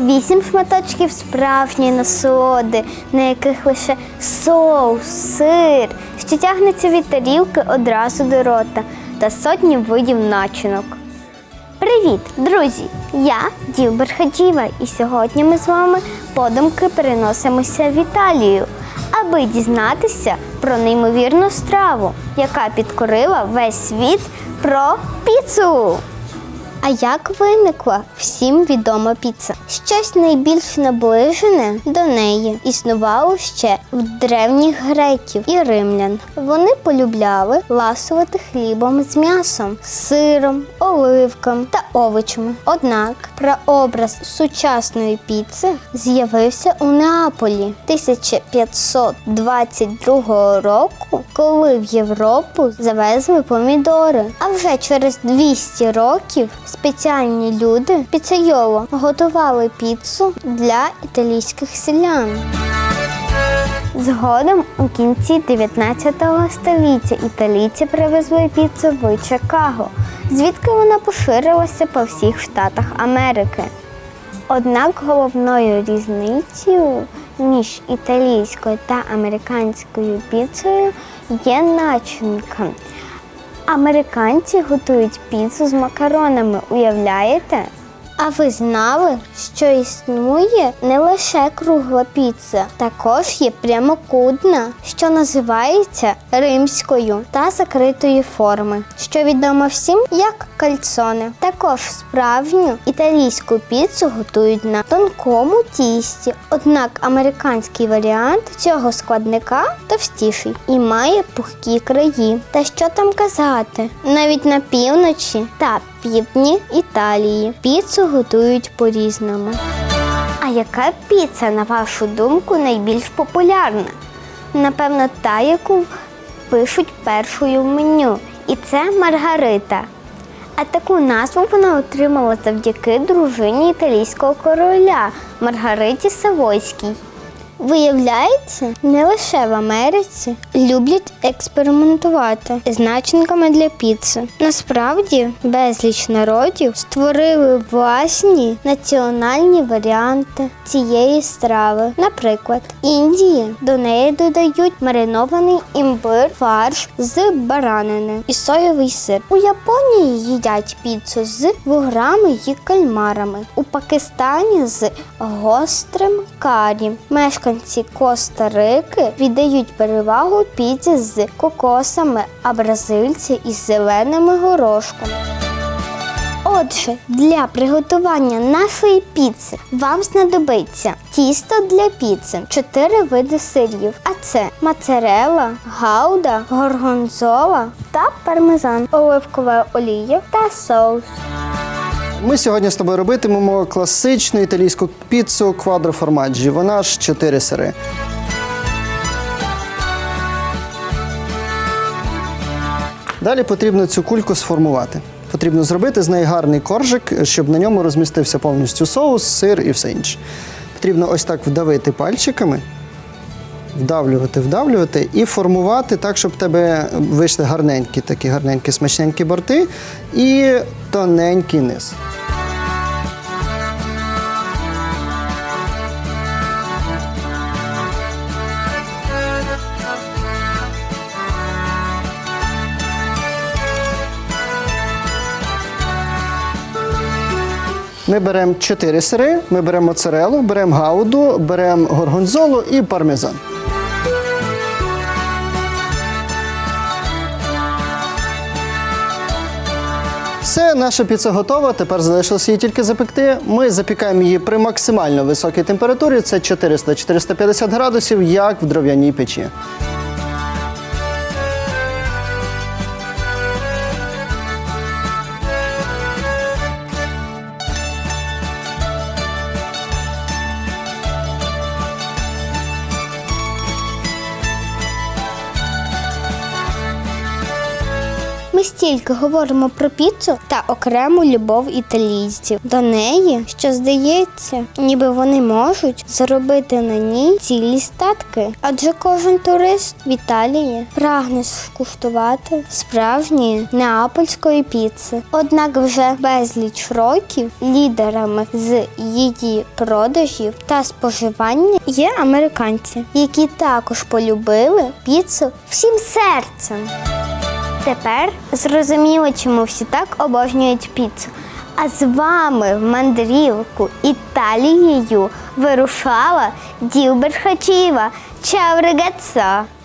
Вісім шматочків справжньої насолоди, на яких лише соус, сир, що тягнеться від тарілки одразу до рота, та сотні видів начинок. Привіт, друзі! Я Ділбер Хаджіва, і сьогодні ми з вами подумки переносимося в Італію, аби дізнатися про неймовірну страву, яка підкорила весь світ про піцу. А як виникла всім відома піца? Щось найбільш наближене до неї існувало ще в древніх греків і римлян. Вони полюбляли ласувати хлібом з м'ясом, сиром, оливком та овочами. Однак прообраз сучасної піци з'явився у Неаполі 1522 року, коли в Європу завезли помідори. А вже через 200 років спеціальні люди піцейоло готували піцу для італійських селян. Згодом у кінці 19 століття італійці привезли піцу в Чикаго, звідки вона поширилася по всіх штатах Америки. Однак головною різницею між італійською та американською піцею є начинка. Американці готують піцу з макаронами, уявляєте? А ви знали, що існує не лише кругла піца, також є прямокутна, що називається римською та закритої форми, що відомо всім як кальцоне. Також справжню італійську піцу готують на тонкому тісті, однак американський варіант цього складника товстіший і має пухкі краї. Та що там казати? Навіть на півночі та півдні Італії піцу готують по-різному. А яка піца, на вашу думку, найбільш популярна? Напевно, та, яку пишуть першою в меню. І це Маргарита. А таку назву вона отримала завдяки дружині італійського короля Маргариті Савойській. Виявляється, не лише в Америці люблять експериментувати з начинками для піци. Насправді, безліч народів створили власні національні варіанти цієї страви. Наприклад, Індії до неї додають маринований імбир, фарш з баранини і соєвий сир. У Японії їдять піцу з вуграми і кальмарами. У Пакистані з гострим карі. Мешканці Коста-Рики віддають перевагу піці з кокосами, а бразильці із зеленими горошками. Отже, для приготування нашої піци вам знадобиться тісто для піци, 4 види сирів, а це моцарелла, гауда, горгонзола та пармезан, оливкова олія та соус. Ми сьогодні з тобою робитимемо класичну італійську піцу квадро формаджі. Вона ж 4 сири. Далі потрібно цю кульку сформувати. Потрібно зробити з неї гарний коржик, щоб на ньому розмістився повністю соус, сир і все інше. Потрібно ось так вдавити пальчиками, вдавлювати, вдавлювати і формувати так, щоб в тебе вийшли гарненькі, такі гарненькі, смачненькі борти і тоненький низ. Ми беремо 4 сири, ми беремо моцарелу, беремо гауду, беремо горгонзолу і пармезан. Все, наша піца готова. Тепер залишилося її тільки запекти. Ми запікаємо її при максимально високій температурі. Це 400-450 градусів, як в дров'яній печі. Ми стільки говоримо про піцу та окрему любов італійців до неї, що здається, ніби вони можуть заробити на ній цілі статки. Адже кожен турист в Італії прагне скуштувати справжньої неапольської піци. Однак вже безліч років лідерами з її продажів та споживання є американці, які також полюбили піцу всім серцем. Тепер зрозуміло, чому всі так обожнюють піцу. А з вами в мандрівку Італією вирушала Ділбер Хачіва. Чао, рагazzo!